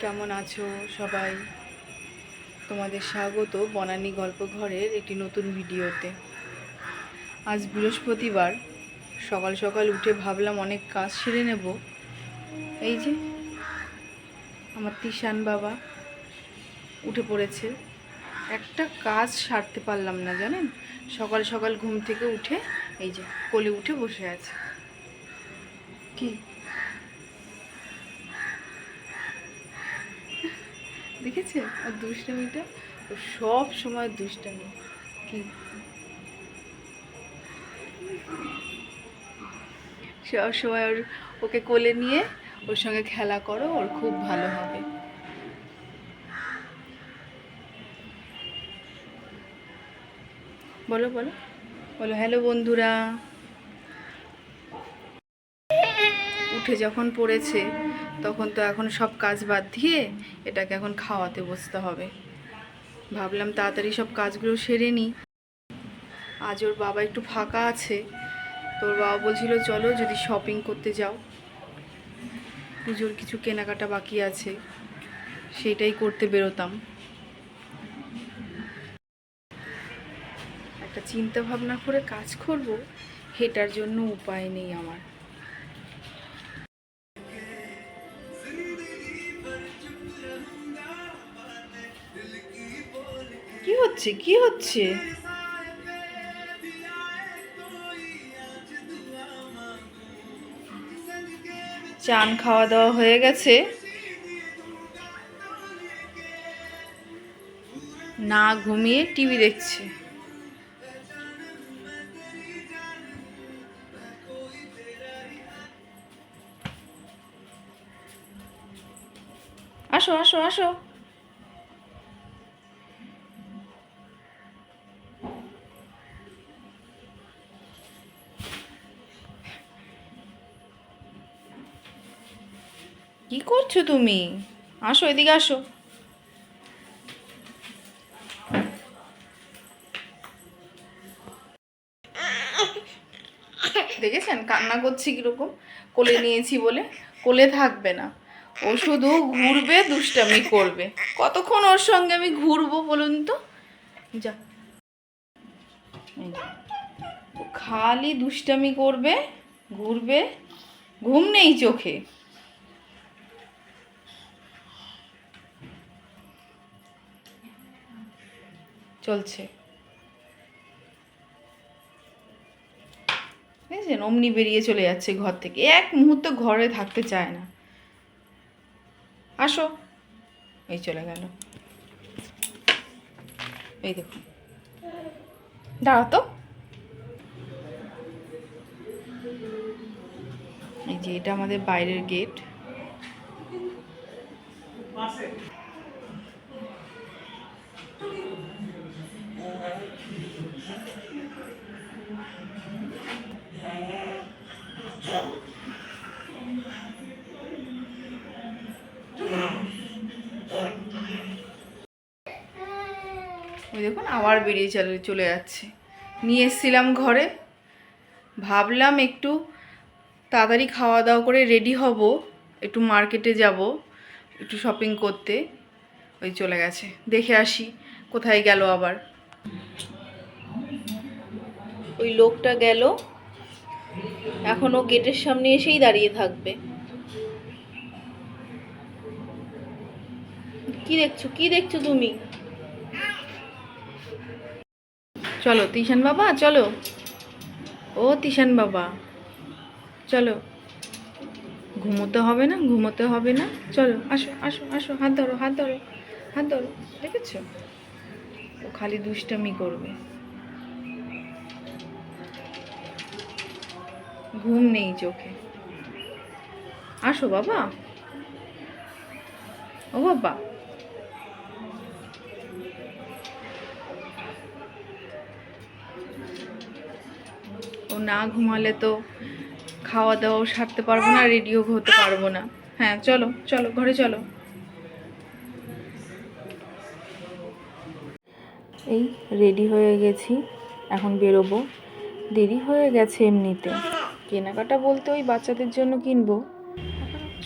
কেমন আছো সবাই? তোমাদের স্বাগত বনানী গল্প ঘরের একটি নতুন ভিডিওতে। আজ বৃহস্পতিবার, সকাল সকাল উঠে ভাবলাম অনেক কাজ সেরে নেব। এই যে, আমার তিশান বাবা উঠে পড়েছে। একটা কাজ সারতে পারলাম না, জানেন? সকাল সকাল ঘুম থেকে উঠে, এই যে, কোলে উঠে বসে আছে। কি? দেখেছে? আর দুষ্টামিটা? সব সময় দুষ্টামি। কি? সব সময় ওর, ওকে কোলে নিয়ে ওর সঙ্গে খেলা করো, ওর খুব ভালো হবে। বলো বলো। বলো, হ্যালো বন্ধুরা। উঠে যখন পড়েছে তখন তো এখন সব কাজ বাদ দিয়ে এটাকে এখন খাওয়াতে বসতে হবে। ভাবলাম তাড়াতাড়ি সব কাজগুলো সেরে নিই আজ ওর বাবা একটু ফাঁকা আছে। তোর বাবা বলছিল, চলো যদি শপিং করতে যাও। পুজোর কিছু কেনাকাটা বাকি আছে। সেটাই করতে বেরোতাম। একটা চিন্তা ভাবনা করে কাজ করব হেটার জন্য উপায় নেই আমার। হচ্ছে? কি হচ্ছে? চান খাওয়া দাওয়া হয়ে গেছে। না ঘুমিয়ে টিভি দেখছে। আসো আসো আসো। কি করছ তুমি? আসো, এদিকে আসো। দেখেছেন কান্না করছি কীরকম? কোলে নিয়েছি বলে। কোলে থাকবে না। ও শুধু ঘুরবে, দুষ্টামি করবে। কতক্ষণ ওর সঙ্গে আমি ঘুরবো বলুন তো? যা। খালি দুষ্টামি করবে, ঘুরবে। ঘুম নেই চোখে। চলছে। বুঝেছেন অমনি বেরিয়ে চলে যাচ্ছে ঘর থেকে। এক মুহূর্ত ঘরে থাকতে চায় না। আসো। এই চলে গেল। এই দেখুন। দাঁড়া তো। এই যে, এটা আমাদের বাইরের গেট ওই দেখুন, আবার বেরিয়ে চলে চলে যাচ্ছে। নিয়ে এসেছিলাম ঘরে। ভাবলাম একটু তাড়াতাড়ি খাওয়া দাওয়া করে রেডি হব। একটু মার্কেটে যাব, একটু শপিং করতে। ওই চলে গেছে। দেখে আসি, কোথায় গেল আবার। ওই লোকটা গেল। এখনও গেটের সামনে এসেই দাঁড়িয়ে থাকবে। কি দেখছ? কি দেখছ তুমি? চলো, তিশান বাবা, চলো। ও তিশান বাবা, চলো। ঘুমোতে হবে না, ঘুমোতে হবে না। চলো, আসো আসো আসো, হাত ধরো হাত ধরো হাত ধরো। দেখেছ? ও খালি দুষ্টামি করবে। ঘুম নেই চোখে। আসো বাবা। ও বাবা। ও না ঘুমালে তো খাওয়া দাওয়াও সারতে পারব না, রেডিও হতে পারব না। হ্যাঁ চলো চলো, ঘরে চলো। এই রেডি হয়ে গেছি। এখন বেরোবো। দেরি হয়ে গেছে এমনিতে। কেনাকাটা বলতে ওই বাচ্চাদের জন্য কিনবো।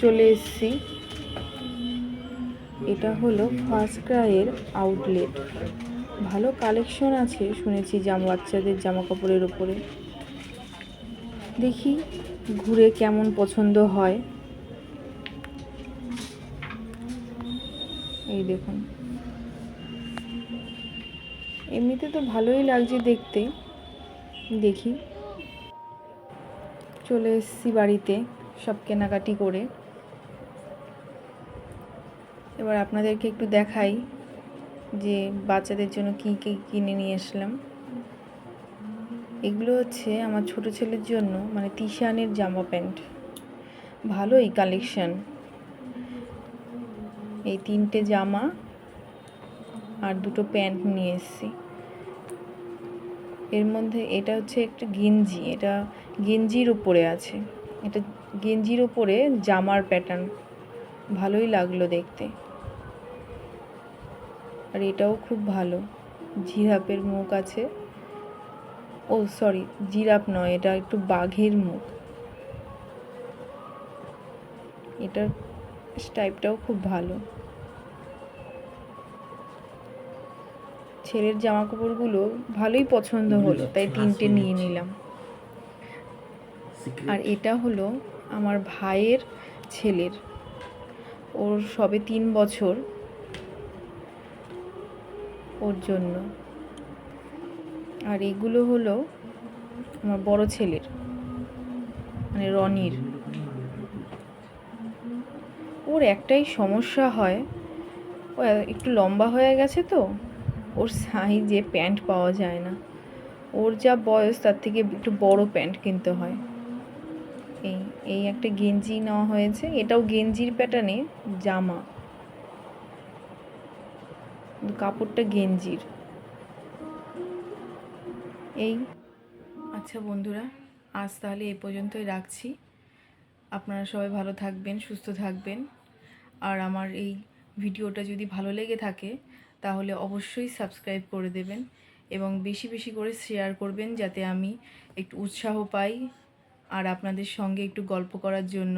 চলে এসছি। এটা হলো ফার্স্ট ক্রাইয়ের আউটলেট। ভালো কালেকশন আছে, শুনেছি জামা, বাচ্চাদের জামা কাপড়ের ওপরে। দেখি ঘুরে কেমন পছন্দ হয়। এই দেখুন। এমনিতে তো ভালোই লাগছে দেখতে। দেখি। চলে এসেছি বাড়িতে সব কেনাকাটি করে। এবার আপনাদেরকে একটু দেখাই যে বাচ্চাদের জন্য কী কী কিনে নিয়ে আসলাম। এগুলো হচ্ছে আমার ছোট ছেলের জন্য মানে তিশানের জামা প্যান্ট। ভালোই কালেকশন। এই তিনটে জামা আর দুটো প্যান্ট নিয়ে এসেছি। এর মধ্যে এটা হচ্ছে একটা গেঞ্জি, এটা গেঞ্জির উপরে আছে। এটা গেঞ্জির উপরে জামার প্যাটার্ন ভালোই লাগল দেখতে। আর এটাও খুব ভালো। জিরাফের মুখ আছে। ও সরি জিরাফ নয় এটা একটু বাঘের মুখ। এটার টাইপটাও খুব ভালো। ছেলের জামা কাপড়গুলো ভালোই পছন্দ হলো তাই তিনটে নিয়ে নিলাম। আর এটা হলো আমার ভাইয়ের ছেলের। ওর সবে তিন বছর। ওর জন্য। আর এগুলো হলো আমার বড় ছেলের। মানে রনির। ওর একটাই সমস্যা হয়, ও একটু লম্বা হয়ে গেছে তো, ওর সাইজে প্যান্ট পাওয়া যায় না। ওর যা বয়স তার থেকে একটু বড় প্যান্ট কিনতে হয়। এই এই একটা গেঞ্জি নেওয়া হয়েছে। এটাও গেঞ্জির প্যাটার্নে জামা। কাপড়টা গেঞ্জির। এই। আচ্ছা বন্ধুরা, আজ তাহলে এ পর্যন্তই রাখছি। আপনারা সবাই ভালো থাকবেন, সুস্থ থাকবেন। আর আমার এই ভিডিওটা যদি ভালো লেগে থাকে, তাহলে অবশ্যই সাবস্ক্রাইব করে দেবেন এবং বেশি বেশি করে শেয়ার করবেন, যাতে আমি একটু উৎসাহ পাই। আর আপনাদের সঙ্গে একটু গল্প করার জন্য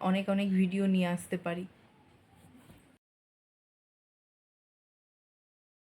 অনেক অনেক ভিডিও নিয়ে আসতে পারি।